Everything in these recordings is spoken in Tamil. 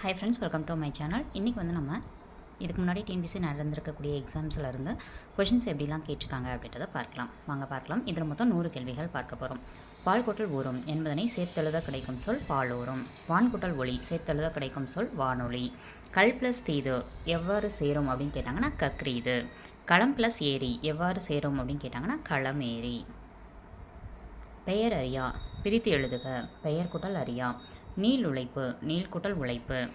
Hi friends welcome to my channel இன்றைக்கி வந்து நம்ம இதுக்கு முன்னாடி டிஎன்பிசி நடந்திருக்கக்கூடிய எக்ஸாம்ஸில் இருந்து கொஷின்ஸ் எப்படிலாம் கேட்டிருக்காங்க அப்படின்றத பார்க்கலாம். வாங்க பார்க்கலாம். இதில் மொத்தம் நூறு கேள்விகள் பார்க்க போகிறோம் பால் குட்டல் ஊறும் என்பதனை சேர்த்தெழுத கிடைக்கும் சொல் பாலூரும் வான்குட்டல் ஒளி சேர்த்தெழுத கிடைக்கும் சொல் வானொலி. கல் ப்ளஸ் தீது எவ்வாறு சேரும் அப்படின்னு கேட்டாங்கன்னா கக்ரீது. களம் ப்ளஸ் ஏரி எவ்வாறு சேரும் அப்படின்னு கேட்டாங்கன்னா களம் ஏரி. பெயர் அறியா பிரித்து எழுதுக. பெயர் குட்டல் அறியா. நீள் உழைப்பு நீள்குட்டல் உழைப்பு.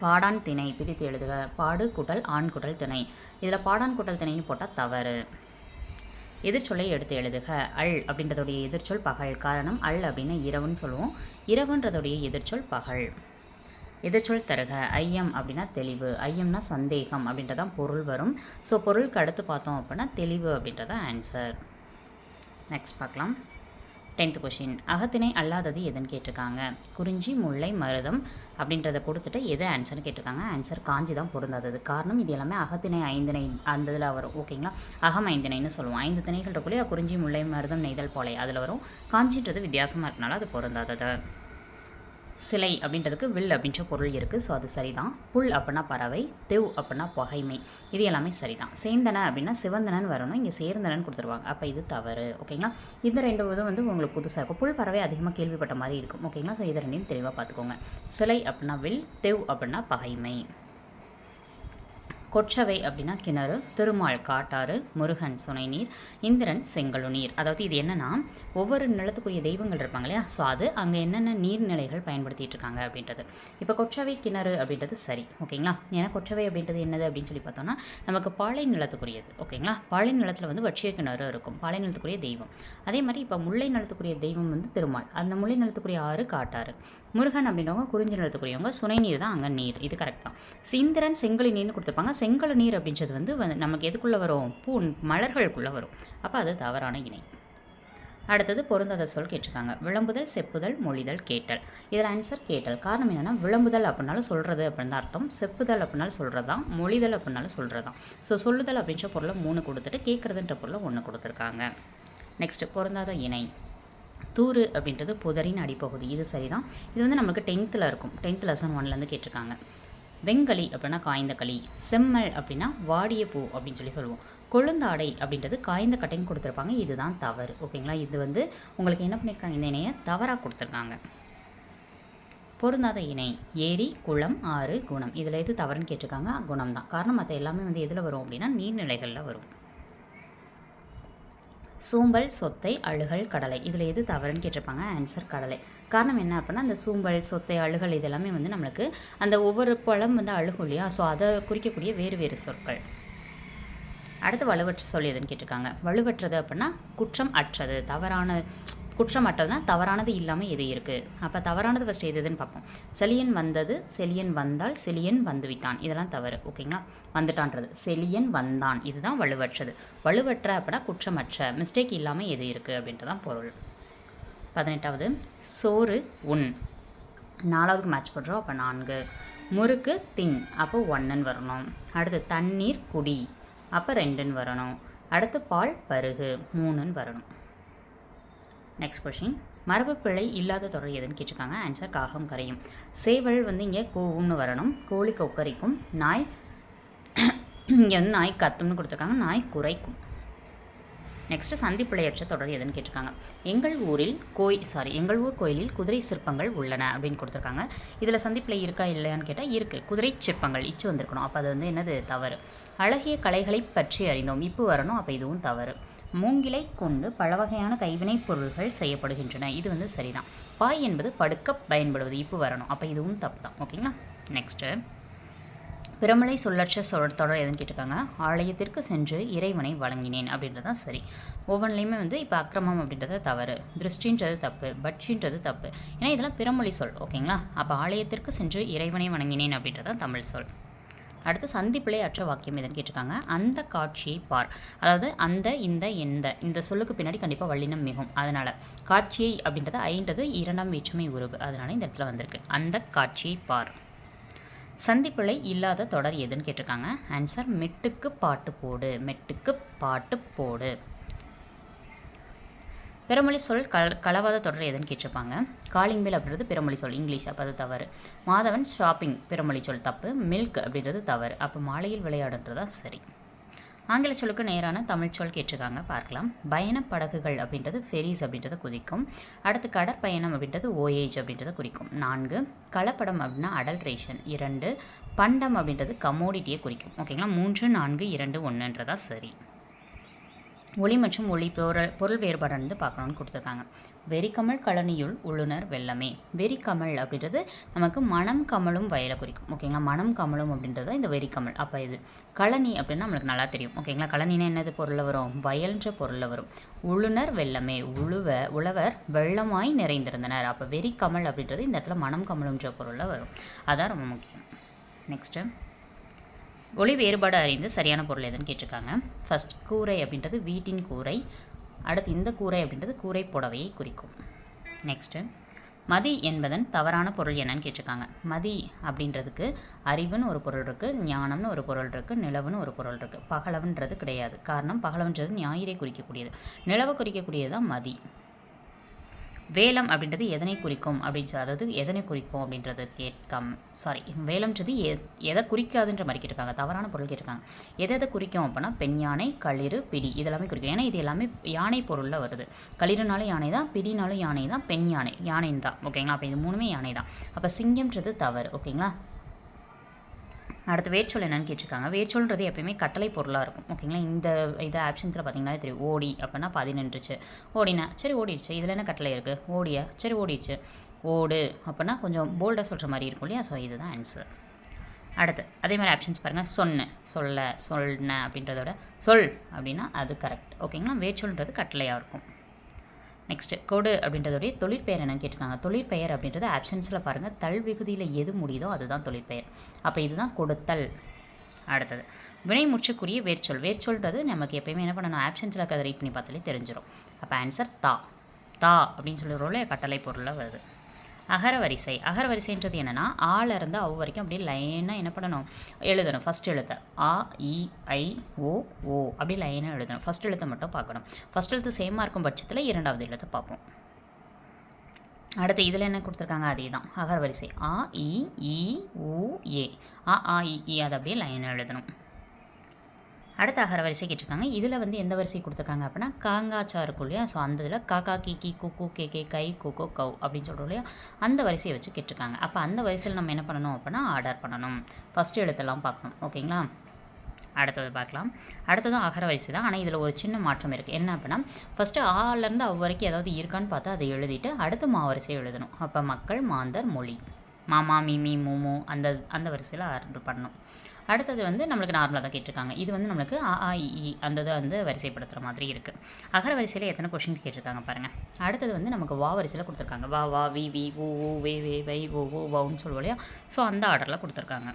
பாடான் திணை பிரித்து எழுதுக. பாடு கூட்டல் ஆண் குடல் திணை. இதில் பாடான் குட்டல் திணைன்னு போட்டால் தவறு. எதிர்ச்சொல்லை எடுத்து எழுதுக. அல் அப்படின்றதுடைய எதிர்ச்சொல் பகல். காரணம் அல் அப்படின்னு இரவுன்னு சொல்லுவோம். இரவுன்றதுடைய எதிர்ச்சொல் பகல். எதிர்ச்சொல் தருக. ஐயம் அப்படின்னா தெளிவு. ஐயம்னா சந்தேகம் அப்படின்றதான் பொருள் வரும். ஸோ பொருளுக்கு அடுத்து பார்த்தோம் அப்படின்னா தெளிவு அப்படின்றதான் ஆன்சர் நெக்ஸ்ட் பார்க்கலாம். டென்த் கொஷின் அகத்திணை அல்லாதது எதுன்னு கேட்டிருக்காங்க? குறிஞ்சி முல்லை மருதம் அப்படின்றத கொடுத்துட்டு எது ஆன்சர்னு கேட்டிருக்காங்க? ஆன்சர் காஞ்சி தான் பொருந்தாதது காரணம் இது எல்லாமே அகத்திணை ஐந்திணை அந்த இதில் வரும் ஓகேங்களா அகம் ஐந்திணைன்னு சொல்லுவோம். ஐந்து திணைகள் இருக்குள்ளே குறிஞ்சி முல்லை மருதம் நெய்தல் போலை. அதில் வரும். காஞ்சின்றது வித்தியாசமாக இருக்கனால அது பொருந்தாதது. சிலை அப்படின்றதுக்கு வில் அப்படின்ற பொருள் இருக்குது ஸோ அது சரிதான். புல் அப்படின்னா பறவை தெவ் அப்படின்னா பகைமை. இது எல்லாமே சரிதான். சேந்தன அப்படின்னா சிவந்தனன் வரணும். இங்கே சேர்ந்தனன் கொடுத்துருவாங்க. அப்போ இது தவறு. ஓகேங்களா இந்த ரெண்டு இதுவும் வந்து உங்களுக்கு புதுசாக இருக்கும். புல் பறவை அதிகமாக கேள்விப்பட்ட மாதிரி இருக்கும். ஓகேங்களா ஸோ இது ரெண்டையும் தெளிவாக பார்த்துக்கோங்க. சிலை அப்படின்னா வில் தெவ் அப்படின்னா பகைமை. கொற்றவை அப்படின்னா கிணறு திருமால் காட்டாறு முருகன் சுனைநீர் இந்திரன் செங்கழு நீர். அதாவது இது என்னென்னா ஒவ்வொரு நிலத்துக்குரிய தெய்வங்கள் இருப்பாங்க இல்லையா? ஸோ அது அங்கே என்னென்ன நீர்நிலைகள் பயன்படுத்திட்டு இருக்காங்க அப்படின்றது. இப்போ கொற்றவை கிணறு அப்படின்றது சரி ஓகேங்களா? ஏன்னா கொற்றவை அப்படின்றது என்னது அப்படின்னு சொல்லி பார்த்தோம்னா நமக்கு பாலை நிலத்துக்குரியது ஓகேங்களா? பாலை நிலத்தில் வந்து வட்சிய கிணறு இருக்கும் பாலை நிலத்துக்குரிய தெய்வம். அதே மாதிரி இப்போ முல்லை நிலத்துக்குரிய தெய்வம் வந்து திருமால். அந்த முல்லை நிலத்துக்குரிய ஆறு காட்டாறு. முருகன் அப்படின்றவங்க குறிஞ்சி நிலத்துக்குரியவங்க சுனை நீர் தான் அங்கே நீர். இது கரெக்ட் தான். சிந்திரன் செங்கலி நீர்னு கொடுத்துருப்பாங்க. செங்கல் நீர் அப்படின்றது வந்து நமக்கு எதுக்குள்ளே வரும்? பூ மலர்களுக்குள்ளே வரும். அப்போ அது தவறான இணை. அடுத்தது பொருந்தாத சொல் கேட்டிருக்காங்க. விளம்புதல் செப்புதல் மொழிதல் கேட்டல். இதில் ஆன்சர் கேட்டல். காரணம் என்னென்னா விளம்புதல் அப்படின்னாலும் சொல்கிறது அப்படின்னு தான் அர்த்தம். செப்புதல் அப்படின்னாலும் சொல்கிறது தான். மொழிதல் அப்படின்னாலும் சொல்கிறது தான். ஸோ சொல்லுதல் அப்படின்ற பொருளை மூணு கொடுத்துட்டு கேட்குறதுன்ற பொருளை ஒன்று கொடுத்துருக்காங்க. நெக்ஸ்ட்டு பொருந்தாத இணை. தூறு அப்படின்றது புதரின் அடிப்பகுதி. இது சரிதான். இது வந்து நமக்கு டென்த்தில் இருக்கும். டென்த் லெசன் ஒன்லேருந்து கேட்டிருக்காங்க. வெங்களி அப்படின்னா காய்ந்த களி செம்மல் அப்படின்னா வாடிய பூ அப்படின்னு சொல்லி சொல்லுவோம். கொழுந்தாடை அப்படின்றது காய்ந்த கட்டைன்னு கொடுத்துருப்பாங்க. இதுதான் தவறு. ஓகேங்களா இது வந்து உங்களுக்கு என்ன பண்ணியிருக்காங்க இந்த இணையை தவறாக கொடுத்துருக்காங்க. பொருந்தாத இணை ஏரி குளம் ஆறு குணம். இதில் எது தவறுன்னு கேட்டிருக்காங்க? குணம் தான் காரணம் மற்ற எல்லாமே வந்து எதில் வரும் அப்படின்னா நீர்நிலைகளில் வரும். சூம்பல் சொத்தை அழுகல் கடலை. இதில் எது தவறுன்னு கேட்டிருப்பாங்க? ஆன்சர் கடலை. காரணம் என்ன அப்படின்னா அந்த சூம்பல் சொத்தை அழுகல் இதெல்லாமே வந்து நம்மளுக்கு அந்த ஒவ்வொரு பழம் வந்து அழுகும் இல்லையா? ஸோ அதை குறிக்கக்கூடிய வேறு வேறு சொற்கள். அடுத்து வலுவற்ற சொல் எதுன்னு கேட்டிருக்காங்க. வலுவற்றது அப்படின்னா குற்றம் அற்றது தவறான குற்றமற்றதுனா தவறானது இல்லாமல் எது இருக்குது அப்போ தவறானது ஃபஸ்ட்டு எது எதுன்னு பார்ப்போம். செலியன் வந்தது செலியன் வந்தால் செலியன் வந்து விட்டான் இதெல்லாம் தவறு ஓகேங்களா வந்துட்டான்றது. செலியன் வந்தான். இதுதான் வலுவற்றது. வலுவற்ற அப்படின்னா குற்றமற்ற மிஸ்டேக் இல்லாமல் எது இருக்குது அப்படின்றதான் பொருள். பதினெட்டாவது சோறு உண். நாலாவதுக்கு மேட்ச் பண்ணுறோம் அப்போ நான்கு. முறுக்கு தின். அப்போ ஒன்றுன்னு வரணும். அடுத்து தண்ணீர் குடி. அப்போ ரெண்டுன்னு வரணும். அடுத்து பால் பருகு. மூணுன்னு வரணும். நெக்ஸ்ட் கொஷின் மரபு பிழை இல்லாத தொடர் எதுன்னு கேட்டிருக்காங்க. ஆன்சர் காகம் கரையும். சேவல் வந்து இங்கே கூவும்னு வரணும். கோழி கொக்கரிக்கும். நாய் இங்கே வந்து நாய் கத்தும்னு கொடுத்துருக்காங்க. நாய் குறைக்கும் நெக்ஸ்ட்டு சந்திப்பிழையற்ற தொடர் எதுன்னு கேட்டிருக்காங்க. எங்கள் ஊரில் கோய் சாரி எங்கள் ஊர் கோயிலில் குதிரை சிற்பங்கள் உள்ளன அப்படின்னு கொடுத்துருக்காங்க. இதில் சந்திப்பிழை இருக்கா இல்லையான்னு கேட்டால் இருக்குது குதிரை சிற்பங்கள் இச்சு வந்திருக்கணும். அப்போ அது வந்து என்னது? தவறு. அழகிய கலைகளை பற்றி அறிந்தோம். இப்போ வரணும். அப்போ இதுவும் தவறு. மூங்கிலை கொண்டு பல வகையான கைவினைப் பொருள்கள் செய்யப்படுகின்றன. இது வந்து சரிதான். பாய் என்பது படுக்க பயன்படுவது. இப்போ வரணும். அப்போ இதுவும் தப்பு தான் ஓகேங்களா? நெக்ஸ்ட்டு பிரமலை சொல்லற்ற சொல் தொடர் எதுன்னு கேட்டிருக்காங்க. ஆலயத்திற்கு சென்று இறைவனை வழங்கினேன் அப்படின்றது தான் சரி. ஒவ்வொன்றிலையுமே வந்து இப்போ அக்கிரமம் அப்படின்றது தவறு. திருஷ்டின்றது தப்பு. பட்சின்றது தப்பு. ஏன்னா இதெல்லாம் பிறமொழி சொல். ஓகேங்களா? அப்போ ஆலயத்திற்கு சென்று இறைவனை வணங்கினேன் அப்படின்றது தான் தமிழ் சொல். அடுத்து சந்திப்பிலே அற்ற வாக்கியம் எதுன்னு கேட்டிருக்காங்க. அந்த காட்சியை பார். அதாவது அந்த இந்த எந்த. இந்த சொல்லுக்கு பின்னாடி கண்டிப்பாக வல்லினம் மிகும். அதனால் காட்சியை அப்படின்றது ஐன்றது இரண்டாம் வேற்றுமை உருவு அதனால் இந்த இடத்துல வந்திருக்கு. அந்த காட்சியை பார். சந்திப்பிழை இல்லாத தொடர் எதுன்னு கேட்டிருக்காங்க. ஆன்சர் மெட்டுக்கு பாட்டு போடு. மெட்டுக்கு பாட்டு போடு. பிறமொழி சொல் கல கலவாத தொடர் எதுன்னு கேட்டிருப்பாங்க. காலிங் பில் அப்படின்றது பிறமொழி சொல் இங்கிலீஷ் அப்போ அது தவறு. மாதவன் ஷாப்பிங் பிறமொழி சொல் தப்பு மில்க் அப்படின்றது தவறு. அப்போ மாலையில் விளையாடுன்றதா சரி. ஆங்கில சொல்லுக்கு நேரான தமிழ் சொல் கேட்டிருக்காங்க பார்க்கலாம். பயணப் படகுகள் அப்படின்றது ஃபெரிஸ் அப்படின்றத குறிக்கும். அடுத்து கடற்பயணம் அப்படின்றது ஓஏஜ் அப்படின்றத குறிக்கும். நான்கு கலப்படம் அப்படின்னா அடல்ட்ரேஷன் இரண்டு பண்டம் அப்படின்றது கமோடிட்டியை குறிக்கும். ஓகேங்களா மூன்று நான்கு இரண்டு ஒன்றுன்றதா சரி. ஒளி மற்றும் ஒளி பொருள் பொருள் வேறுபாடு வந்து பார்க்கணும்னு கொடுத்துருக்காங்க வெறிக்கமல் கழனியுள் உள்ளுணர் வெள்ளமே. வெறிக்கமல் அப்படின்றது நமக்கு மனம் கமலும் வயலை குறிக்கும். ஓகேங்களா மனம் கமலும் அப்படின்றது தான் இந்த வெறிக்கமல் அப்போ இது கழனி அப்படின்னா நம்மளுக்கு நல்லா தெரியும். ஓகேங்களா கழனினா என்னது? பொருளில் வரும். வயல்ன்ற பொருளில் வரும். உள்ளுணர் வெள்ளமே. உழுவ உழவர் வெள்ளமாய் நிறைந்திருந்தனர். அப்போ வெறிக்கமல் அப்படின்றது இந்த இடத்துல மனம் கமலுன்ற பொருளில் வரும். அதான் ரொம்ப முக்கியம். நெக்ஸ்ட்டு ஒளி வேறுபாடு அறிந்து சரியான பொருள் எதுன்னு கேட்டிருக்காங்க. ஃபர்ஸ்ட் கூரை அப்படின்றது வீட்டின் கூரை. அடுத்து இந்த கூரை அப்படின்றது கூரை புடவையை குறிக்கும். நெக்ஸ்ட்டு மதி என்பதன் தவறான பொருள் என்னன்னு கேட்டிருக்காங்க. மதி அப்படின்றதுக்கு அறிவுன்னு ஒரு பொருள் இருக்குது ஞானம்னு ஒரு பொருள் இருக்குது நிலவுன்னு ஒரு பொருள் இருக்குது பகலவன்றது கிடையாது. காரணம் பகலவன்றது ஞாயிறை குறிக்கக்கூடியது. நிலவை குறிக்கக்கூடியது தான் மதி. வேலம் அப்படின்றது எதனை குறிக்கும் அப்படின்னு அதாவது எதனை குறிக்கும் அப்படின்றது கேட்கம். சாரி வேலம்ன்றது எ எதை குறிக்காதுன்ற மாதிரி கேட்டிருக்காங்க. தவறான பொருள் கேட்டிருக்காங்க. எதை எதை குறிக்கும் அப்படின்னா பெண் யானை களிறு பிடி இதெல்லாமே குறிக்கும். ஏன்னா இது எல்லாமே யானை பொருளில் வருது. களிறுனாலும் யானை தான் பிடினாலும் யானை தான் பெண் யானை யானைன்னு தான் ஓகேங்களா? அப்போ இது மூணுமே யானை தான். அப்போ சிங்கம்ன்றது தவறு. ஓகேங்களா? அடுத்து வேர்ச்சொல் என்னன்னு கேட்டிருக்காங்க. வேர்ச்சொல்ன்றது எப்பயுமே கட்டளை பொருளாக இருக்கும். ஓகேங்களா? இந்த இது ஆப்ஷன்ஸில் பார்த்தீங்கன்னா தெரியும் ஓடி அப்படின்னா பாதி நின்றுச்சு. ஓடினா சரி ஓடிடுச்சு. இதில் என்ன கட்டளை இருக்குது ஓடியா? சரி ஓடிடுச்சு. ஓடு அப்படின்னா கொஞ்சம் போல்டாக சொல்கிற மாதிரி இருக்கும் இல்லையா? ஸோ இதுதான் ஆன்சர் அடுத்து அதே மாதிரி ஆப்ஷன்ஸ் பாருங்கள் சொன்ன சொல்ல சொன்ன அப்படின்றதோட சொல் அப்படின்னா அது கரெக்ட் ஓகேங்களா? வேர்ச்சொல்ன்றது கட்டளையாக இருக்கும். நெக்ஸ்ட்டு கொடு அப்படின்றதோடைய தொழிற்பெயர் என்னன்னு கேட்டிருக்காங்க. தொழிற்பெயர் அப்படின்றது ஆப்ஷன்ஸில் பாருங்கள் தல் விகுதியில் எது முடியுதோ அதுதான் தொழிற்பெயர். அப்போ இதுதான் கொடுத்தல். அடுத்தது வினைமுற்றுக்குரிய வேர்ச்சொல். வேர்ச்சொல்றது நமக்கு எப்பயுமே என்ன பண்ணணும்? ஆப்ஷன்ஸில் இருக்கிறத ரீட் பண்ணி பார்த்தாலே தெரிஞ்சிடும் அப்போ ஆன்சர் தா. தா அப்படின்னு சொல்லுறோம்ல கட்டளை பொருளில் வருது. அகரவரிசை. அகரவரிசைன்றது என்னென்னா ஆல இருந்து அவ் வரைக்கும் அப்படியே லைனாக என்ன பண்ணணும்? எழுதணும். ஃபஸ்ட் எழுத்தை. ஆ இ ஐ ஓ ஓ. அப்படி லைனாக எழுதணும். ஃபஸ்ட் எழுத்தை மட்டும் பார்க்கணும். ஃபஸ்ட் எழுத்து சேமாக இருக்கும் பட்சத்தில் இரண்டாவது எழுத்தை பார்ப்போம். அடுத்து இதில் என்ன கொடுத்துருக்காங்க? அதே தான் அகரவரிசை. ஆ இ இ ஊ ஏ. ஆ ஆ இ அதை அப்படியே லைனாக எழுதணும். அடுத்த அகர வரிசை கேட்டிருக்காங்க. இதில் வந்து எந்த வரிசை கொடுத்துருக்காங்க அப்படின்னா காங்காச்சா இருக்கும் இல்லையா? ஸோ அந்த இதில் காக்கா கி கி குக்கு கே கே கை குக்கோ கவ் அப்படின்னு சொல்கிறோம் இல்லையா? அந்த வரிசையை வச்சு கேட்டிருக்காங்க. அப்போ அந்த வரிசையில் நம்ம என்ன பண்ணணும் அப்படின்னா ஆர்டர் பண்ணணும். ஃபஸ்ட்டு எழுத்தெல்லாம் பார்க்கணும். ஓகேங்களா? அடுத்தது பார்க்கலாம். அடுத்ததும் அகர வரிசை தான். ஆனால் இதில் ஒரு சின்ன மாற்றம் இருக்குது என்ன அப்படின்னா ஃபஸ்ட்டு ஆலேருந்து அவ் வரைக்கும் ஏதாவது இருக்கான்னு பார்த்தா அதை எழுதிட்டு அடுத்து மா வரிசையை எழுதணும். அப்போ மக்கள் மாந்தர் மொழி. மாமா மிமி மூமு அந்த அந்த வரிசையில் ஆர்டர் பண்ணணும். அடுத்தது வந்து நம்மளுக்கு நார்மலாக தான் கேட்டிருக்காங்க. இது வந்து நம்மளுக்கு ஆ ஆ அந்த இதை வந்து வரிசைப்படுத்துகிற மாதிரி இருக்குது அகர வரிசையில் எத்தனை கொஷின் கேட்டிருக்காங்க பாருங்கள் அடுத்தது வந்து நமக்கு வா வரிசையில் கொடுத்துருக்காங்க. வா வா வி வி ஊ ஊ வே வே வை ஓ ஓ வவுன்னு சொல்லுவோம் இல்லையா? ஸோ அந்த ஆர்டரில் கொடுத்துருக்காங்க.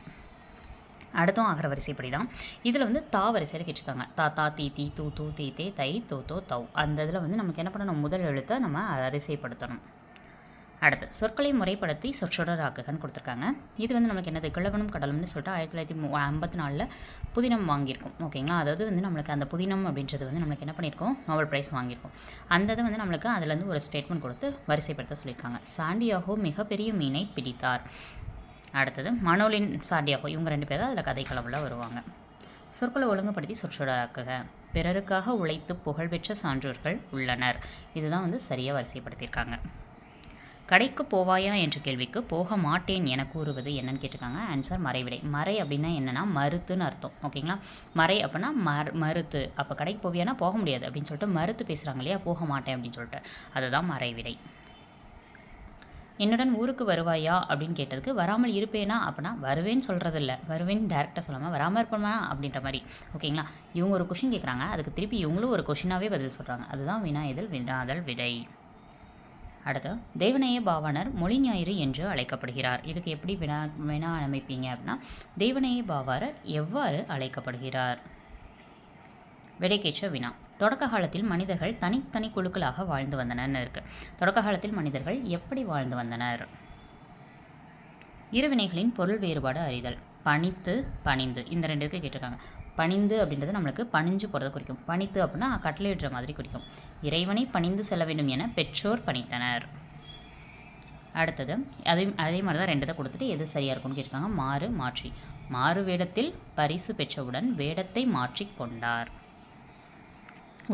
அடுத்தும் அகர வரிசைப்படி தான் இதில் வந்து தா வரிசையில் கேட்டிருக்காங்க. தா தா தீ தீ தூ தூ தீ தே தை தோ தோ தௌ. அந்த இதில் வந்து நமக்கு என்ன பண்ணணும்? முதல் எழுத்தை நம்ம வரிசைப்படுத்தணும். அடுத்து சொற்களை முறைப்படுத்தி சொற்றொடர் ஆக்குகன்னு கொடுத்துருக்காங்க. இது வந்து நமக்கு என்னது? கிழவனும் கடலும்னு சொல்லிட்டு ஆயிரத்தி தொள்ளாயிரத்தி ஐம்பத்தி நாலில் புதினம் வாங்கியிருக்கோம். ஓகேங்களா அதாவது வந்து நம்மளுக்கு அந்த புதினம் அப்படின்றது வந்து நம்மளுக்கு என்ன பண்ணியிருக்கோம்? நோபல் ப்ரைஸ் வாங்கியிருக்கோம். அந்த இது வந்து நம்மளுக்கு அதுலேருந்து ஒரு ஸ்டேட்மெண்ட் கொடுத்து வரிசைப்படுத்த சொல்லியிருக்காங்க. சாண்டியாகோ மிகப்பெரிய மீனை பிடித்தார். அடுத்தது மனோலின் சாண்டியாகோ இவங்க ரெண்டு பேர் தான் அதில் கதைக்களவில் வருவாங்க. சொற்களை ஒழுங்குபடுத்தி சொற்றொடராக்குக. பிறருக்காக உழைத்து புகழ்பெற்ற சான்றோர்கள் உள்ளனர். இதுதான் வந்து சரியாக வரிசைப்படுத்தியிருக்காங்க. கடைக்கு போவாயா என்ற கேள்விக்கு போக மாட்டேன் என கூறுவது என்னன்னு கேட்டிருக்காங்க. ஆன்சர் மறைவிடை. மறை அப்படின்னா என்னன்னா மறுத்துன்னு அர்த்தம். ஓகேங்களா? மறை அப்படின்னா மறு மறுத்து. அப்போ கடைக்கு போவியானா போக முடியாது அப்படின்னு சொல்லிட்டு மறுத்து பேசுகிறாங்க இல்லையா? போக மாட்டேன் அப்படின்னு சொல்லிட்டு. அதுதான் மறைவிடை. என்னுடன் ஊருக்கு வருவாயா அப்படின்னு கேட்டதுக்கு வராமல் இருப்பேனா அப்படின்னா வருவேன்னு சொல்கிறது இல்லை வருவேன்னு டேரெக்டாக சொல்லாமல் வராமல் இருப்பேனா அப்படின்ற மாதிரி. ஓகேங்களா? இவங்க ஒரு கொஷின் கேட்குறாங்க அதுக்கு திருப்பி இவங்களும் ஒரு கொஷினாகவே பதில் சொல்கிறாங்க அதுதான் வினா எதில் வினாதல் விடை. அடுத்து தேவநேய பாவனர் மொழி ஞாயிறு என்று அழைக்கப்படுகிறார். இதுக்கு எப்படி வினா வினா அமைப்பீங்க அப்படின்னா தெய்வநேய பாவாரர் எவ்வாறு அழைக்கப்படுகிறார்? விடைக்கேற்ற வினா. தொடக்க காலத்தில் மனிதர்கள் தனித்தனி குழுக்களாக வாழ்ந்து வந்தனர்னு இருக்கு. தொடக்க காலத்தில் மனிதர்கள் எப்படி வாழ்ந்து வந்தனர்? இருவினைகளின் பொருள் வேறுபாடு அறிதல். பணித்து பணிந்து. இந்த ரெண்டுக்கு கேட்டிருக்காங்க. பணிந்து அப்படின்றது நம்மளுக்கு பணிஞ்சு போகிறத குறிக்கும். பணித்து அப்படின்னா கட்டளையிடுற மாதிரி குறிக்கும். இறைவனை பணிந்து செல்ல வேண்டும் என பெற்றோர் பணித்தனர். அடுத்தது அதே அதே மாதிரி தான் ரெண்டு தான் கொடுத்துட்டு எது சரியாக இருக்கும்னு கேட்டிருக்காங்க. மாறு மாற்றி. மாறு வேடத்தில் பரிசு பெற்றவுடன் வேடத்தை மாற்றி கொண்டார்.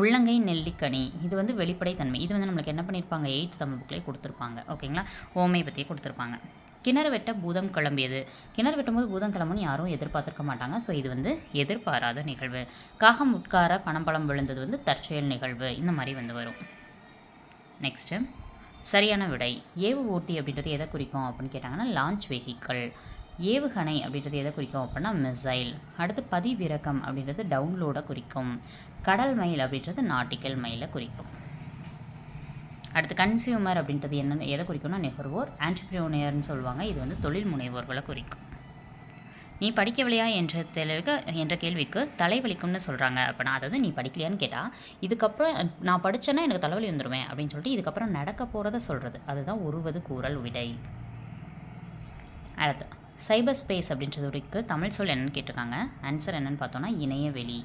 உள்ளங்கை நெல்லிக்கனி இது வந்து வெளிப்படைத்தன்மை. இது வந்து நம்மளுக்கு என்ன பண்ணியிருப்பாங்க எயித் தமிழ் புக்லேயே கொடுத்துருப்பாங்க. ஓகேங்களா? ஓமை பற்றியே கொடுத்துருப்பாங்க. கிணறு வெட்ட பூதம் கிளம்பியது. கிணறு வெட்டும்போது பூதம் கிளம்புன்னு யாரும் எதிர்பார்த்துருக்க மாட்டாங்க. ஸோ இது வந்து எதிர்பாராத நிகழ்வு. காகம் உட்கார பணம்பழம் விழுந்தது வந்து தற்செயல் நிகழ்வு. இந்த மாதிரி வந்து வரும். நெக்ஸ்ட்டு சரியான விடை. ஏவு ஊர்த்தி அப்படின்றது எதை குறிக்கும் அப்படின்னு கேட்டாங்கன்னா லான்ச் வெஹிக்கிள் ஏவுகணை அப்படின்றது எதை குறிக்கும் அப்படின்னா மிசைல் அடுத்து பதிவிறக்கம் அப்படின்றது டவுன்லோடை குறிக்கும். கடல் மைல் அப்படின்றது நாட்டிக்கல் மைலை குறிக்கும். அடுத்து கன்சியூமர் அப்படின்றது என்ன எதை குறிக்கும்னா நுகர்வோர் ஆண்டர்பிரியோனியர்னு சொல்லுவாங்க. இது வந்து தொழில் முனைவோர்களை குறிக்கும். நீ படிக்கவில்லையா என்ற தெளிவுக்கு என்ற கேள்விக்கு தலைவலிக்கும்னு சொல்கிறாங்க அப்படின்னா அதாவது நீ படிக்கலையான்னு கேட்டால் இதுக்கப்புறம் நான் படித்தேன்னா எனக்கு தலைவலி வந்துடுவேன் அப்படின்னு சொல்லிட்டு இதுக்கப்புறம் நடக்க போகிறத சொல்கிறது அதுதான் உருவது கூறல் விடை. அடுத்து சைபர் ஸ்பேஸ் அப்படின்றதுக்கு தமிழ் சொல் என்னென்னு கேட்டிருக்காங்க. ஆன்சர் என்னென்னு பார்த்தோன்னா இணையவெளி.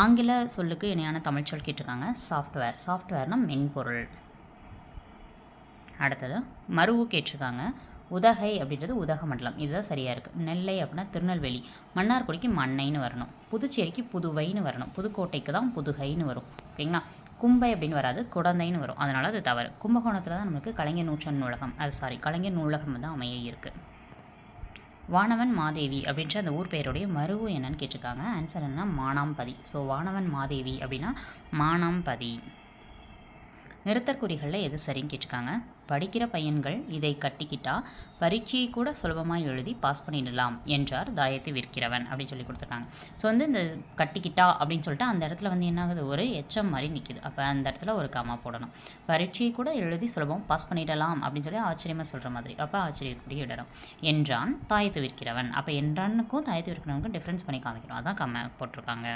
ஆங்கில சொல்லுக்கு இணையான தமிழ் சொல் கேட்டிருக்காங்க. சாஃப்ட்வேர் சாஃப்ட்வேர்னா மென்பொருள். அடுத்தது மருவு கேட்டிருக்காங்க. உதகை அப்படின்றது உதகமண்டலம் இதுதான் சரியாக இருக்குது நெல்லை அப்படின்னா திருநெல்வேலி. மன்னார்குடிக்கு மண்ணைன்னு வரணும். புதுச்சேரிக்கு புதுவைன்னு வரணும். புதுக்கோட்டைக்கு தான் புதுகைன்னு வரும். ஓகேங்களா? கும்பை அப்படின்னு வராது குடந்தைன்னு வரும். அதனால் அது தவறு. கும்பகோணத்தில் தான் நம்மளுக்கு கலைஞர் நூற்றாண்டு நூலகம். அது சாரி கலைஞர் நூலகம் தான் அமைய இருக்குது வானவன் மாதேவி அப்படின்ற அந்த ஊர் பெயருடைய மருவு என்னன்னு கேட்டிருக்காங்க. ஆன்சர் என்ன மானாம்பதி. ஸோ வானவன் மாதேவி அப்படின்னா மானாம்பதி. நிறுத்தற்குறிகளில் எது சரின்னு கேட்டிருக்காங்க. படிக்கிற பையன்கள் இதை கட்டிக்கிட்டா பரீட்சையை கூட சுலபமாக எழுதி பாஸ் பண்ணிடலாம் என்றார் தாயத்தை விற்கிறவன் அப்படின்னு சொல்லி கொடுத்துருக்காங்க. ஸோ வந்து இந்த கட்டிக்கிட்டா அப்படின்னு சொல்லிட்டு அந்த இடத்துல வந்து என்ன ஆகுது? ஒரு எச்சம் மாதிரி நிற்கிது அப்போ அந்த இடத்துல ஒரு காமா போடணும். பரீட்சையை கூட எழுதி சுலபம் பாஸ் பண்ணிடலாம் அப்படின்னு சொல்லி ஆச்சரியமாக சொல்கிற மாதிரி. அப்போ ஆச்சரியக்கூடிய இடம் என்றான் தாயத்தை விற்கிறவன். அப்போ என்றானுக்கும் தாயத்தை விற்கிறவனுக்கும் டிஃப்ரென்ஸ் பண்ணி காமிக்கணும். அதான் கம்ம போட்டிருக்காங்க.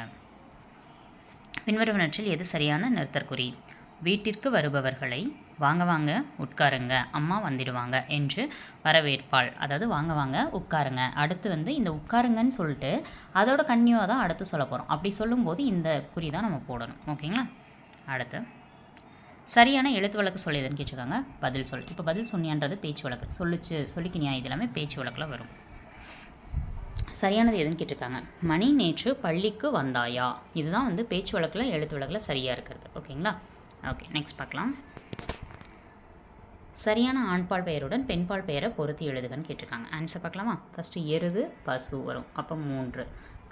பின்வருவனற்றில் எது சரியான நிறுத்தற்குறி? வீட்டிற்கு வருபவர்களை வாங்க வாங்க உட்காருங்க அம்மா வந்துடுவாங்க என்று வரவேற்பாள். அதாவது வாங்க வாங்க உட்காருங்க. அடுத்து வந்து இந்த உட்காருங்கன்னு சொல்லிட்டு அதோட கன்னியூவாக தான் அடுத்து சொல்ல போகிறோம் அப்படி சொல்லும்போது இந்த குறி தான் நம்ம போடணும். ஓகேங்களா? அடுத்து. சரியான எழுத்து வழக்கு சொல்லியதுன்னு கேட்டிருக்காங்க? பதில் சொல். இப்போ பதில் சொன்னியான்றது பேச்சு வழக்கு. சொல்லுச்சு சொல்லிக்கினியா இது எல்லாமே பேச்சு வழக்கில் வரும். சரியானது எதுன்னு கேட்டிருக்காங்க? மணி நேற்று பள்ளிக்கு வந்தாயா? இதுதான் வந்து பேச்சு வழக்கில் எழுத்து வழக்கில் சரியாக இருக்கிறது. ஓகேங்களா? ஓகே நெக்ஸ்ட் பார்க்கலாம். சரியான ஆண்பால் பெயருடன் பெண்பால் பெயரை பொருத்தி எழுதுகன்னு கேட்டிருக்காங்க. ஆன்சர் பார்க்கலாமா? ஃபஸ்ட்டு எருது பசு வரும். அப்போ மூன்று.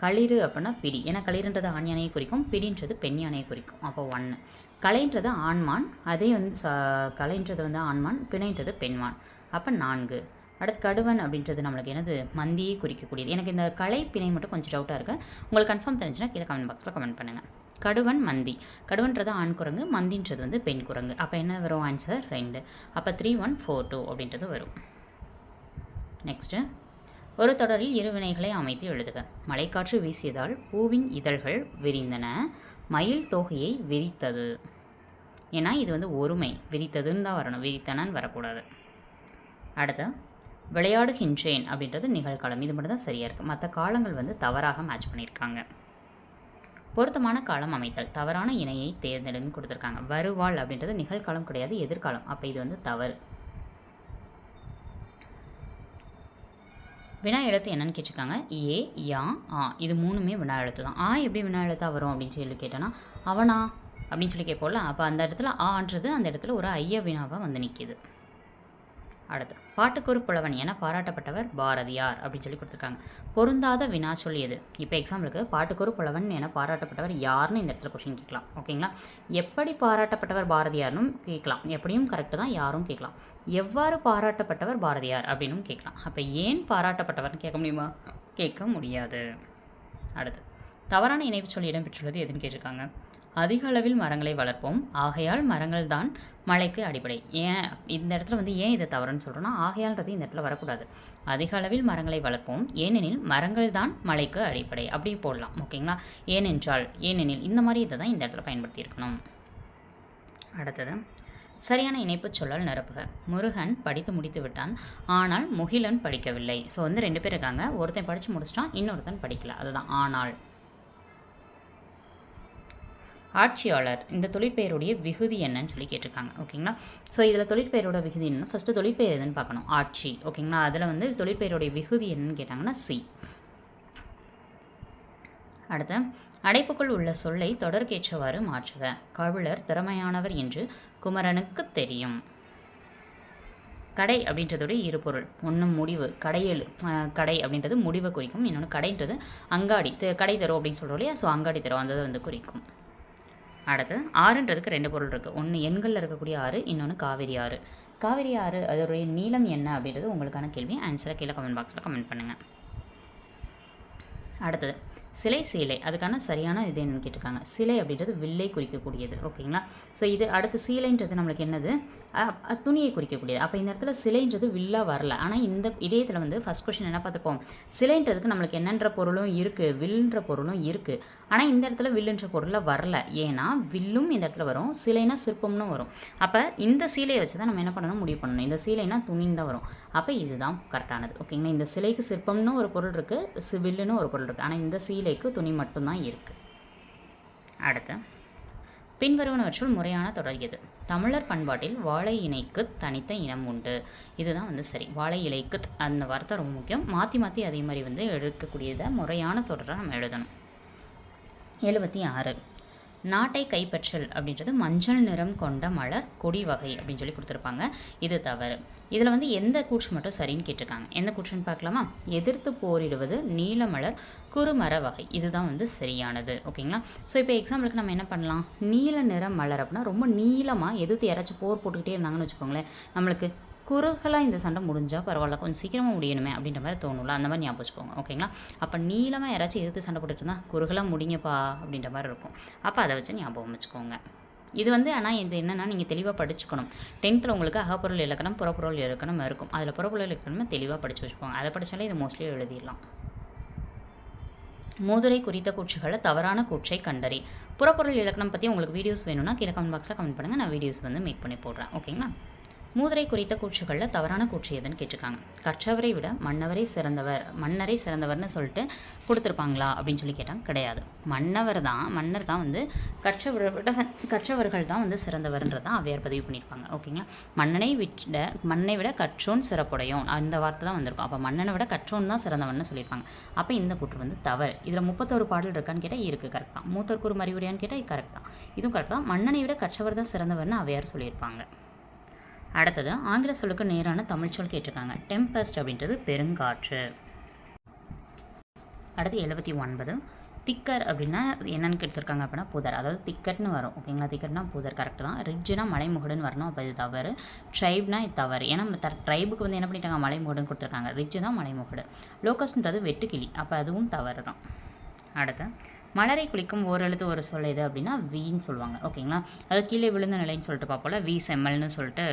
களிறு அப்படின்னா பிடி. ஏன்னா களிறுன்றது ஆண் யானையை குறிக்கும் பிடின்றது பெண் யானையை குறிக்கும். அப்போ ஒன்று கலைன்றது ஆண்மான் அதே வந்து ச கலைன்றது வந்து ஆண்மான் பிணைன்றது பெண்மான். அப்போ நான்கு. அடுத்து கடுவன் அப்படின்றது நம்மளுக்கு என்னது? மந்தியை குறிக்கக்கூடியது. எனக்கு இந்த கலை பிணை மட்டும் கொஞ்சம் டவுட்டாக இருக்குது உங்களுக்கு கன்ஃபார்ம் தெரிஞ்சுன்னா கீழே கமெண்ட் பாக்ஸில் கமெண்ட் பண்ணுங்கள் கடுவன் மந்தி. கடுவன்றது ஆண் குரங்கு மந்தின்றது வந்து பெண் குரங்கு. அப்போ என்ன வரும்? ஆன்சர் ரெண்டு. அப்போ த்ரீ ஒன் ஃபோர் டூ அப்படின்றது வரும். நெக்ஸ்ட்டு ஒரு தொடரில் இரு வினைகளை அமைத்து எழுதுக. மழைக்காற்று வீசியதால் பூவின் இதழ்கள் விரிந்தன. மயில் தொகையை விரித்தது. ஏன்னா இது வந்து ஒருமை. விரித்ததுன்னு தான் வரணும். விரித்தனன்னு வரக்கூடாது. அடுத்து விளையாடுகின்றேன் அப்படின்றது நிகழ்காலம். இது மட்டும் தான் சரியாக இருக்குது மற்ற காலங்கள் வந்து தவறாக மேட்ச் பண்ணியிருக்காங்க. பொருத்தமான காலம் அமைத்தல். தவறான இணையை தேர்ந்தெடுன்னு கொடுத்துருக்காங்க. வருவாள் அப்படின்றது நிகழ்காலம் கிடையாது எதிர்காலம். அப்போ இது வந்து தவறு. வினா எழுத்து என்னன்னு கேட்டிருக்காங்க. ஏ யா ஆ. இது மூணுமே வினா எழுத்து தான். ஆ எப்படி வினா எழுத்தாக வரும் அப்படின்னு சொல்லி கேட்டோன்னா அவனா அப்படின்னு சொல்லி கேட்போம்ல அப்போ அந்த இடத்துல ஆன்றது அந்த இடத்துல ஒரு ஐய வினாவாக வந்து நிற்கிது அடுத்து பாட்டுக்கொரு புலவன் என பாராட்டப்பட்டவர் பாரதியார் அப்படின்னு சொல்லி கொடுத்துருக்காங்க. பொருந்தாத வினா சொல்லியது இப்போ எக்ஸாம்பிளுக்கு பாட்டுக்கொரு புலவன் என பாராட்டப்பட்டவர் யாருன்னு இந்த இடத்துல கொஷின் கேட்கலாம். ஓகேங்களா எப்படி பாராட்டப்பட்டவர் பாரதியார்னும் கேட்கலாம். எப்படியும் கரெக்டு தான் யாரும் கேட்கலாம். எவ்வாறு பாராட்டப்பட்டவர் பாரதியார் அப்படின்னும் கேட்கலாம். அப்போ ஏன் பாராட்டப்பட்டவர்னு கேட்க முடியுமா? கேட்க முடியாது. அடுத்து தவறான இணைப்பு சொல்லி இடம்பெற்றுள்ளது எதுன்னு கேட்டிருக்காங்க. அதிக அளவில் மரங்களை வளர்ப்போம். ஆகையால் மரங்கள் தான் மழைக்கு அடிப்படை. ஏன் இந்த இடத்துல வந்து ஏன் இதை தவறுன்னு சொல்கிறோன்னா ஆகையால்ன்றது இந்த இடத்துல வரக்கூடாது. அதிக அளவில் மரங்களை வளர்ப்போம். ஏனெனில் மரங்கள் தான் மழைக்கு அடிப்படை. அப்படி போடலாம் ஓகேங்களா? ஏனென்றால் ஏனெனில் இந்த மாதிரி இதை தான் இந்த இடத்துல பயன்படுத்தியிருக்கணும். அடுத்தது சரியான இணைப்புச் சொல்லல் நிரப்புக. முருகன் படித்து முடித்து விட்டான். ஆனால் முகிலன் படிக்கவில்லை. ஸோ வந்து ரெண்டு பேர் இருக்காங்க. ஒருத்தன் படித்து முடிச்சிட்டான் இன்னொருத்தன் படிக்கல. அதுதான் ஆனால். ஆட்சியாளர் இந்த தொழிற்பெயருடைய விகுதி என்னன்னு சொல்லி கேட்டிருக்காங்க. ஓகேங்களா ஸோ இதில் தொழிற்பெயரோட விகுதி என்ன ஃபஸ்ட்டு தொழிற்பெயர் எதுன்னு பார்க்கணும். ஆட்சி. ஓகேங்களா அதில் வந்து தொழிற்பெயருடைய விகுதி என்னன்னு கேட்டாங்கன்னா சி. அடுத்து அடைப்புக்குள் உள்ள சொல்லை தொடர்க்கேற்றவாறு மாற்றுக. கவுளர் திறமையானவர் என்று குமரனுக்கு தெரியும். கடை அப்படின்றதோடைய இரு பொருள் ஒன்று முடிவு. கடையெழு கடை அப்படின்றது முடிவை குறிக்கும். இன்னொன்று கடைன்றது அங்காடி கடை தரும் அப்படின்னு சொல்கிறோம் இல்லையா? ஸோ அங்காடி தரும். அந்த வந்து குறிக்கும். அடுத்து ஆறுன்றதுக்கு ரெண்டு பொருள் இருக்குது ஒன்று எண்களில் இருக்கக்கூடிய ஆறு இன்னொன்று காவிரி ஆறு. காவிரி ஆறு அதோடைய நீளம் என்ன அப்படின்றது உங்களுக்கான கேள்வி. ஆன்சரை கீழே கமெண்ட் பாக்ஸில் கமெண்ட் பண்ணுங்கள் அடுத்தது சிலை சீலை. அதுக்கான சரியான இது என்னன்னு கேட்டிருக்காங்க. சிலை அப்படின்றது வில்லை குறிக்கக்கூடியது. ஓகேங்களா? ஸோ இது அடுத்து சீலைன்றது நம்மளுக்கு என்னது? துணியை குறிக்கக்கூடியது. அப்போ இந்த இடத்துல சிலைன்றது வில்லா வரல. ஆனால் இந்த இதே இதில் வந்து ஃபஸ்ட் கொஷின் என்ன பார்த்துப்போம் சிலைன்றதுக்கு நம்மளுக்கு என்னன்ற பொருளும் இருக்குது வில்ன்ற பொருளும் இருக்குது ஆனால் இந்த இடத்துல வில்லுன்ற பொருளில் வரல. ஏன்னா வில்லும் இந்த இடத்துல வரும் சிலைனா சிற்பம்னு வரும். அப்போ இந்த சீலையை வச்சு தான் நம்ம என்ன பண்ணணும்? முடிவு பண்ணணும். இந்த சீலைனா துணின்னு தான் வரும். அப்போ இதுதான் கரெக்டானது ஓகேங்களா? இந்த சிலைக்கு சிற்பம்னு ஒரு பொருள் இருக்குது வில்லுன்னு ஒரு பொருள் இருக்குது ஆனால் இந்த சீலை கீழேக்கு துணி மட்டும்தான் இருக்குது அடுத்து பின்வருவனவற்றுள் முறையான தொடர் எது? தமிழர் பண்பாட்டில் வாழை இணைக்கு தனித்த இனம் உண்டு. இதுதான் வந்து சரி. வாழை இலைக்கு அந்த வார்த்தை ரொம்ப முக்கியம். மாற்றி மாற்றி அதே மாதிரி வந்து எடுக்கக்கூடியதை முறையான தொடரை நம்ம எழுதணும். எழுபத்தி ஆறு. நாட்டை கைப்பற்றல் அப்படின்றது மஞ்சள் நிறம் கொண்ட மலர் கொடி வகை அப்படின்னு சொல்லி கொடுத்துருப்பாங்க. இது தவறு. இதில் வந்து எந்த கூற்று மட்டும் சரின்னு கேட்டிருக்காங்க. எந்த கூற்றுன்னு பார்க்கலாமா? எதிர்த்து போரிடுவது நீல மலர் குறுமர வகை. இதுதான் வந்து சரியானது. ஓகேங்களா? ஸோ இப்போ எக்ஸாம்பிளுக்கு நம்ம என்ன பண்ணலாம்? நீல நிற மலர் அப்படின்னா ரொம்ப நீளமாக எதிர்த்து யாராச்சும் போர் போட்டுக்கிட்டே இருந்தாங்கன்னு வச்சுக்கோங்களேன். நம்மளுக்கு குறுகலாக இந்த சண்டை முடிஞ்சால் பரவாயில்ல கொஞ்சம் சீக்கிரமாக முடியணுமே அப்படின்ற மாதிரி தோணும்ல. அந்த மாதிரி ஞாபகம் வச்சுக்கோங்க ஓகேங்களா? அப்போ நீளமாக யாராச்சும் எதிர்த்து சண்டை போட்டுட்டு இருந்தால் குறுகலாக முடிங்கப்பா அப்படின்ற மாதிரி இருக்கும். அப்போ அதை வச்சு ஞாபகம் வச்சுக்கோங்க. இது வந்து ஆனால் இது என்னென்னா நீங்கள் தெளிவாக படிச்சுக்கணும். டென்த்தில் உங்களுக்கு அகப்பொருள் இலக்கணம் புறப்பொருள் இலக்கணம் இருக்கும். அதில் புறப்பொருள் இலக்கணம் தெளிவாக படித்து வச்சுக்கோங்க. அதை படித்தாலே இது மோஸ்ட்லி எழுதிடலாம். மூதுரை குறித்த கூற்றுகளை தவறான கூற்றை கண்டறி. புறப்பொருள் இலக்கணம் பற்றி உங்களுக்கு வீடியோஸ் வேணும்னா கீழே கமெண்ட் பாக்ஸில் கமெண்ட் பண்ணுங்கள் நான் வீடியோஸ் வந்து மேக் பண்ணி போடுறேன். ஓகேங்களா? மூதுரை குறித்த கூற்றுகளில் தவறான கூற்று எதுன்னு கேட்டிருக்காங்க. கற்றவரை விட மன்னவரே சிறந்தவர் மன்னரே சிறந்தவர்னு சொல்லிட்டு கொடுத்துருப்பாங்களா அப்படின்னு சொல்லி கேட்டாங்க கிடையாது. மன்னவர் தான் மன்னர் தான் வந்து கற்றவரை விட கற்றவர்கள் தான் வந்து சிறந்தவர்ன்றது தான் அவையார் பதிவு பண்ணியிருப்பாங்க. ஓகேங்களா? மன்னனை விட மண்ணை விட கற்றோன் சிறப்புடையோன். அந்த வார்த்தை தான் வந்திருக்கும். அப்போ மன்னனை விட கற்றோன் தான் சிறந்தவன்னு சொல்லியிருப்பாங்க. அப்போ இந்த கூற்று வந்து தவறு. இதில் முப்பத்தொரு பாடல் இருக்கான்னு கேட்டால் இருக்குது கரெக்டாக மூத்தர் மூத்தருக்கு மறிவுரையான்னு கேட்டால் கரெக்டாக இதுவும் கரெக்டாக மன்னனை விட கற்றவர் தான் சிறந்தவர்னு அவையார் சொல்லியிருப்பாங்க. அடுத்தது ஆங்கில சொல்லுக்கு நேரான தமிழ் சொல் கேட்டிருக்காங்க. டெம்பஸ்ட் அப்படின்றது பெருங்காற்று. அடுத்து எழுபத்தி ஒன்பது. திக்கர் அப்படின்னா என்னென்னு கெடுத்துருக்காங்க அப்படின்னா புதர். அதாவது திக்கட்னு வரும். ஓகேங்களா? திக்கட்னா புதர் கரெக்ட் தான். ரிட்ஜுனா மலைமுகடுன்னு வரணும். அப்போ இது தவறு. ட்ரைப்னா இது தவறு. ஏன்னா த ட்ரைபுக்கு வந்து என்ன பண்ணிட்டாங்க? மலைமுகடுன்னு கொடுத்துருக்காங்க. ரிட்ஜு தான் மலைமுகடு. லோக்கஸ்ன்றது வெட்டுக்கிளி. அப்போ அதுவும் தவறு தான். அடுத்து மலரை குளிக்கும் ஓரெழுத்து ஒரு சொல் எது அப்படின்னா வீன்னு சொல்லுவாங்க. ஓகேங்களா? அது கீழே விழுந்த நிலைன்னு சொல்லிட்டு பார்ப்போம்ல வி செம்மல்னு சொல்லிட்டு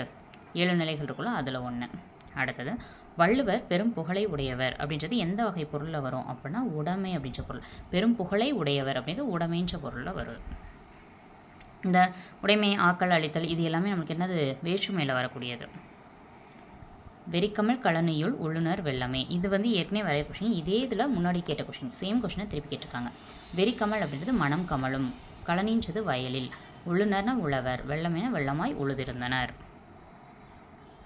ஏழு நிலைகள் இருக்குல்ல அதில் ஒன்று அடுத்தது வள்ளுவர் பெரும் புகழை உடையவர் அப்படின்றது எந்த வகை பொருளில் வரும் அப்படின்னா உடைமை அப்படின்ற பொருள். பெரும் புகழை உடையவர் அப்படின்றது உடைமைன்ற பொருளில் வருது. இந்த உடைமை ஆக்கல் அழித்தல் இது எல்லாமே நமக்கு என்னது? வேற்றுமையில் வரக்கூடியது. வெறிக்கமல் கழனியுள் உள்ளுணர் வெள்ளமே. இது வந்து ஏற்கனவே வரைய கொஷின் இதே இதில் முன்னாடி கேட்ட கொஷின் சேம் கொஷினை திருப்பி கேட்டிருக்காங்க. வெறிக்கமல் அப்படின்றது மனம் கமலும் கலனின்றது வயலில். உள்ளுணர்னா உழவர். வெள்ளமேன வெள்ளமாய் உழுதிருந்தனர்.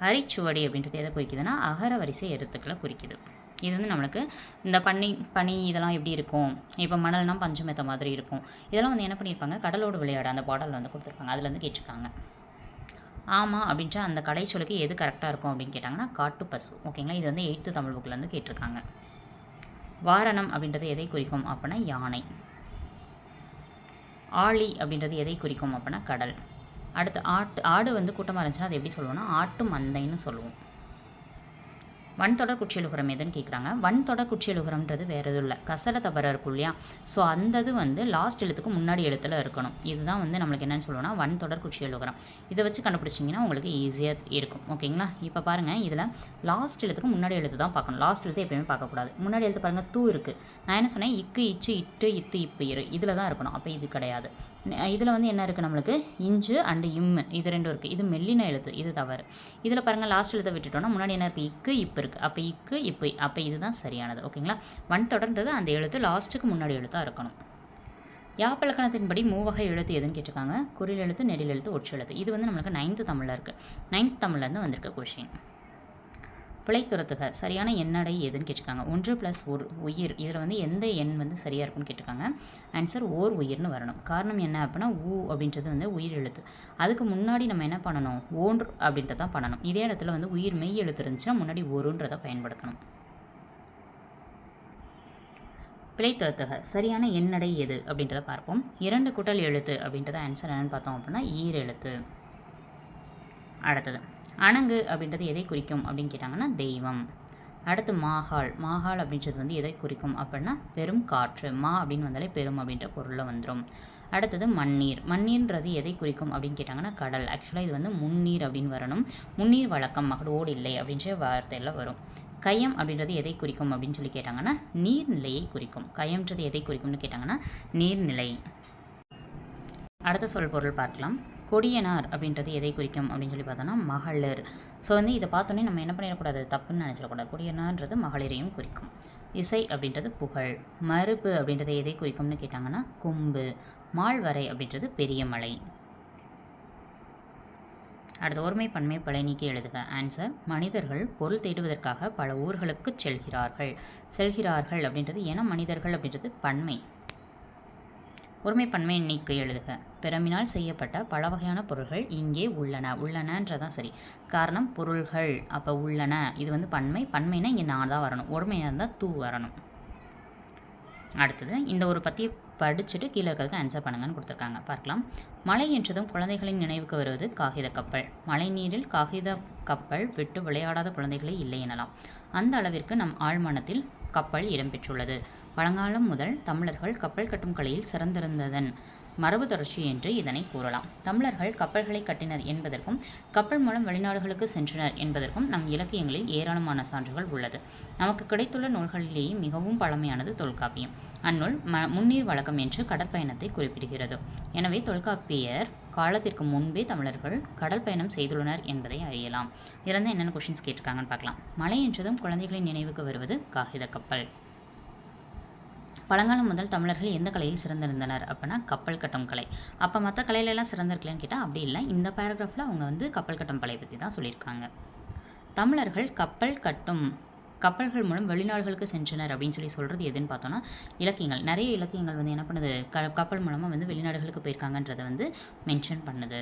அரிச்சுவடி அப்படின்றது எதை குறிக்குதுன்னா அகர வரிசை எழுத்துக்களை குறிக்குது. இது வந்து நம்மளுக்கு இந்த பனி பனி இதெல்லாம் எப்படி இருக்கும்? இப்போ மணல்னா பஞ்சமெத்த மாதிரி இருக்கும். இதெல்லாம் வந்து என்ன பண்ணியிருப்பாங்க கடலோடு விளையாட அந்த பாடலில் வந்து கொடுத்துருப்பாங்க. அதில் வந்து கேட்டிருக்காங்க. ஆமாம் அப்படின்ற அந்த கடை சொல்லுக்கு எது கரெக்டாக இருக்கும் அப்படின்னு கேட்டாங்கன்னா காட்டு பசு. ஓகேங்களா இது வந்து எயித்து தமிழ் புக்கில் வந்து கேட்டிருக்காங்க. வாரணம் அப்படின்றது எதை குறிக்கும் அப்படின்னா யானை. ஆழி அப்படின்றது எதை குறிக்கும் அப்படின்னா கடல். அடுத்து ஆட்டு ஆடு வந்து கூட்டமாக இருந்துச்சுன்னா அது எப்படி சொல்லுவோம்னா ஆட்டு மந்தைன்னு சொல்லுவோம். வன்தொடர் குற்றியலுகரம் எதுன்னு கேட்குறாங்க வன்தொடர் குற்றியலுகரம்ன்றது வேறு எதுவும் இல்லை. கசட தபரம் இருக்கும் இல்லையா? ஸோ அந்த இது வந்து லாஸ்ட் எழுத்துக்கு முன்னாடி எழுத்தில் இருக்கணும். இதுதான் வந்து நம்மளுக்கு என்னென்னு சொல்லுவோம்னா வன்தொடர் குற்றியலுகரம் இதை வச்சு கண்டுபிடிச்சிங்கன்னா உங்களுக்கு ஈஸியாக இருக்கும். ஓகேங்களா? இப்போ பாருங்கள் இதில் லாஸ்ட் எழுத்துக்கு முன்னாடி எழுத்து தான் பார்க்கணும். லாஸ்ட் எழுத்து எப்பயுமே பார்க்கக்கூடாது. முன்னாடி எழுத்து பாருங்கள் தூ இருக்குது நான் என்ன சொன்னேன்? இக்கு இச்சு இட்டு இத்து இப்பு இரு. இதில் தான் இருக்கணும். அப்போ இது கிடையாது. இதில் வந்து என்ன இருக்குது நம்மளுக்கு? இஞ்சு அண்டு இம்மு இது ரெண்டும் இருக்குது. இது மெல்லின எழுத்து. இது தவறு. இதில் பாருங்கள் லாஸ்ட் எழுத்தை விட்டுட்டோம்னா முன்னாடி என்ன இருக்குது? இக்கு இப்பு இருக்குது. அப்போ இக்கு இப்பு அப்போ இதுதான் சரியானது. ஓகேங்களா? வன் தொடர்ன்றது அந்த எழுத்து லாஸ்ட்டுக்கு முன்னாடி எழுத்தாக இருக்கணும். யாப்பிலக்கணத்தின்படி மூவகை எழுத்து எதுன்னு கேட்டிருக்காங்க? குறில் எழுத்து நெடில் எழுத்து ஒற்று எழுத்து. இது வந்து நம்மளுக்கு நைன்த்து தமிழில் இருக்குது நைன்த் தமிழ்லேருந்து வந்திருக்க கொஷின் பிழைத்துரத்துக சரியான எண்ணடை எதுன்னு கேட்டிருக்காங்க. ஒன்று ப்ளஸ் ஒரு உயிர். இதில் வந்து எந்த எண் வந்து சரியாக இருக்கும்னு கேட்டிருக்காங்க. ஆன்சர் ஓர் உயிர்னு வரணும். காரணம் என்ன அப்படின்னா ஊ அப்படின்றது வந்து உயிர் எழுத்து. அதுக்கு முன்னாடி நம்ம என்ன பண்ணணும்? ஓன்று அப்படின்றத பண்ணணும். இதே இடத்துல வந்து உயிர் மெய் எழுத்து இருந்துச்சுன்னா முன்னாடி ஒருன்றதை பயன்படுத்தணும். பிழைத்தொத்தக சரியான எண்ணடை எது அப்படின்றத பார்ப்போம். இரண்டு குட்டல் எழுத்து அப்படின்றத ஆன்சர் என்னன்னு பார்த்தோம் அப்படின்னா ஈர் எழுத்து அடுத்தது. அணங்கு அப்படின்றது எதை குறிக்கும் அப்படின்னு கேட்டாங்கன்னா தெய்வம். அடுத்து மாகாள். மாகாள் அப்படின்றது வந்து எதை குறிக்கும் அப்படின்னா பெரும் காற்று. மா அப்படின்னு வந்தாலே பெரும் அப்படின்ற பொருளில் வந்துடும் அடுத்தது மண்ணீர். மண்ணீர்ன்றது எதை குறிக்கும் அப்படின்னு கேட்டாங்கன்னா கடல். ஆக்சுவலாக இது வந்து முன்னீர் அப்படின்னு வரணும். முன்னீர் வழக்கம். மகளோடு இல்லை அப்படின்ற வார்த்தையில் வரும். கயம் அப்படின்றது எதை குறிக்கும் அப்படின்னு சொல்லி கேட்டாங்கன்னா நீர்நிலையை குறிக்கும். கயம்ன்றது எதை குறிக்கும்னு கேட்டாங்கன்னா நீர்நிலை. அடுத்த சொல் பொருள் பார்க்கலாம். கொடியனார் அப்படின்றது எதை குறிக்கும் அப்படின்னு சொல்லி பார்த்தோன்னா மகளிர். ஸோ வந்து இதை பார்த்தோன்னே நம்ம என்ன பண்ணிடக்கூடாது? தப்புன்னு நினச்சிடக்கூடாது. கொடியனார்ன்றது மகளிரையும் குறிக்கும். இசை அப்படின்றது புகழ். மறுப்பு அப்படின்றது எதை குறிக்கும்னு கேட்டாங்கன்னா கொம்பு. மால்வரை அப்படின்றது பெரிய மலை. அடுத்த ஒருமை பன்மை பலை நீக்கி எழுதுக. ஆன்சர் மனிதர்கள் பொருள் தேடுவதற்காக பல ஊர்களுக்கு செல்கிறார்கள். செல்கிறார்கள் அப்படின்றது ஏன்னா மனிதர்கள் அப்படின்றது பன்மை. ஒருமை பன்மை நீக்கு எழுதுக. பிறமினால் செய்யப்பட்ட பல வகையான பொருள்கள் இங்கே உள்ளன. உள்ளனன்றதான் சரி. காரணம் பொருள்கள். அப்போ உள்ளன. இது வந்து பன்மை. பன்மைனா இங்கே நான் தான் வரணும். ஒருமையாக இருந்தால் தூ வரணும். அடுத்தது இந்த ஒரு பற்றியை படிச்சுட்டு கீழே இருக்கிறதுக்கு ஆன்சர் பண்ணுங்கன்னு கொடுத்துருக்காங்க. பார்க்கலாம். மழை என்றதும் குழந்தைகளின் நினைவுக்கு வருவது காகித கப்பல். மழை நீரில் காகித கப்பல் விட்டு விளையாடாத குழந்தைகளே இல்லை எனலாம். அந்த அளவிற்கு நம் ஆழ்மனத்தில் கப்பல் இடம்பெற்றுள்ளது. பழங்காலம் முதல் தமிழர்கள் கப்பல் கட்டும் கலையில் சிறந்திருந்ததன் மரபு தொடர்ச்சி என்று இதனை கூறலாம். தமிழர்கள் கப்பல்களை கட்டினர் என்பதற்கும் கப்பல் மூலம் வெளிநாடுகளுக்கு சென்றனர் என்பதற்கும் நம் இலக்கியங்களில் ஏராளமான சான்றுகள் உள்ளது. நமக்கு கிடைத்துள்ள நூல்களிலேயே மிகவும் பழமையானது தொல்காப்பியம். அந்நூல் ம முன்னீர் வழக்கம் என்று கடற்பயணத்தை குறிப்பிடுகிறது. எனவே தொல்காப்பியர் காலத்திற்கு முன்பே தமிழர்கள் கடல் பயணம் செய்துள்ளனர் என்பதை அறியலாம். இதில் என்னென்ன கொஷின்ஸ் கேட்டிருக்காங்கன்னு பார்க்கலாம். மழை என்றதும் குழந்தைகளின் நினைவுக்கு வருவது காகித கப்பல். பழங்காலம் முதல் தமிழர்கள் எந்த கலையில் சிறந்திருந்தனர் அப்படின்னா கப்பல் கட்டும் கலை. அப்போ மற்ற கலையிலெல்லாம் சிறந்திருக்கலன்னு கேட்டால் அப்படி இல்லை. இந்த பேராகிராஃபில் அவங்க வந்து கப்பல் கட்டும் கலை பற்றி தான் சொல்லியிருக்காங்க. தமிழர்கள் கப்பல் கட்டும் கப்பல்கள் மூலம் வெளிநாடுகளுக்கு சென்றனர் அப்படின்னு சொல்லி சொல்கிறது எதுன்னு பார்த்தோன்னா இலக்கியங்கள். நிறைய இலக்கியங்கள் வந்து என்ன பண்ணுது? க கப்பல் மூலமாக வந்து வெளிநாடுகளுக்கு போயிருக்காங்கன்றதை வந்து மென்ஷன் பண்ணுது.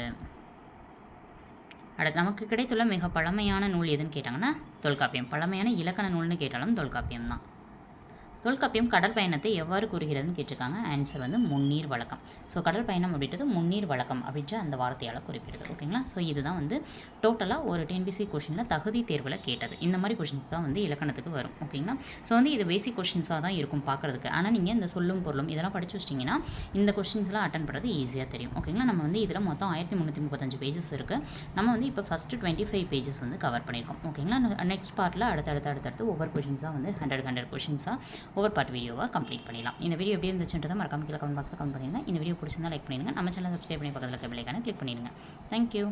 அடுத்து நமக்கு கிடைத்துள்ள மிக பழமையான நூல் எதுன்னு கேட்டாங்கன்னா தொல்காப்பியம். பழமையான இலக்கண நூல்னு கேட்டாலும் தொல்காப்பியம் தான் தொல்காப்பியம் கடல் பயணத்தை எவ்வாறு கூறுகிறதுன்னு கேட்டிருக்காங்க. ஆன்சர் வந்து முன்னீர் வழக்கம். ஸோ கடல் பயணம் அப்படின்றது முன்னீர் வழக்கம் அப்படின்ற அந்த வார்த்தையால் குறிப்பிடுது. ஓகேங்களா ஸோ இதுதான் வந்து டோட்டலாக ஒரு டிஎன்பிசி கொஷினில் தகுதி தேர்வில் கேட்டது. இந்த மாதிரி கொஷின்ஸ் தான் வந்து இலக்கணத்துக்கு வரும். ஓகேங்களா ஸோ வந்து இது பேசிக் கொஷின்ஸாக தான் இருக்கும் பார்க்குறதுக்கு. ஆனால் நீங்கள் இந்த சொல்லும் பொருளும் இதெல்லாம் படித்து வச்சிட்டிங்கன்னா இந்த கொஷின்ஸ்லாம் அட்டன் பண்ணுறது ஈஸியாக தெரியும். ஓகேங்களா நம்ம வந்து இதில் மொத்தம் ஆயிரத்தி முந்நூற்றி முப்பத்தஞ்சு பேஜஸ் இருக்குது நம்ம வந்து இப்போ ஃபஸ்ட்டு டுவெண்ட்டி ஃபைவ் பேஜஸ் வந்து கவர் பண்ணியிருக்கோம். ஓகேங்களா நெக்ஸ்ட் பார்ட்டில் அடுத்தடுத்து அடுத்தடுத்து ஒவ்வொரு கொஷின்ஸாக வந்து ஹண்ட்ரட் ஹண்ட்ரட் கொஷின்ஸாக ஓவர் பார்ட் வீடியோவாக கம்ப்ளீட் பண்ணிடலாம். இந்த வீடியோ எப்படி இருந்துச்சுன்றதை மறக்காம கீழே கமெண்ட் பாக்ஸில் கமெண்ட் பண்ணிடுங்க. இந்த வீடியோ பிடிச்சிருந்தா லைக் பண்ணிடுங்க. நம்ம சேனல் சப்ஸ்கிரைப் பண்ணி பக்கத்தில் இருக்க பிள்ளைக்கான கிளிக் பண்ணிடுங்க. தேங்க்யூ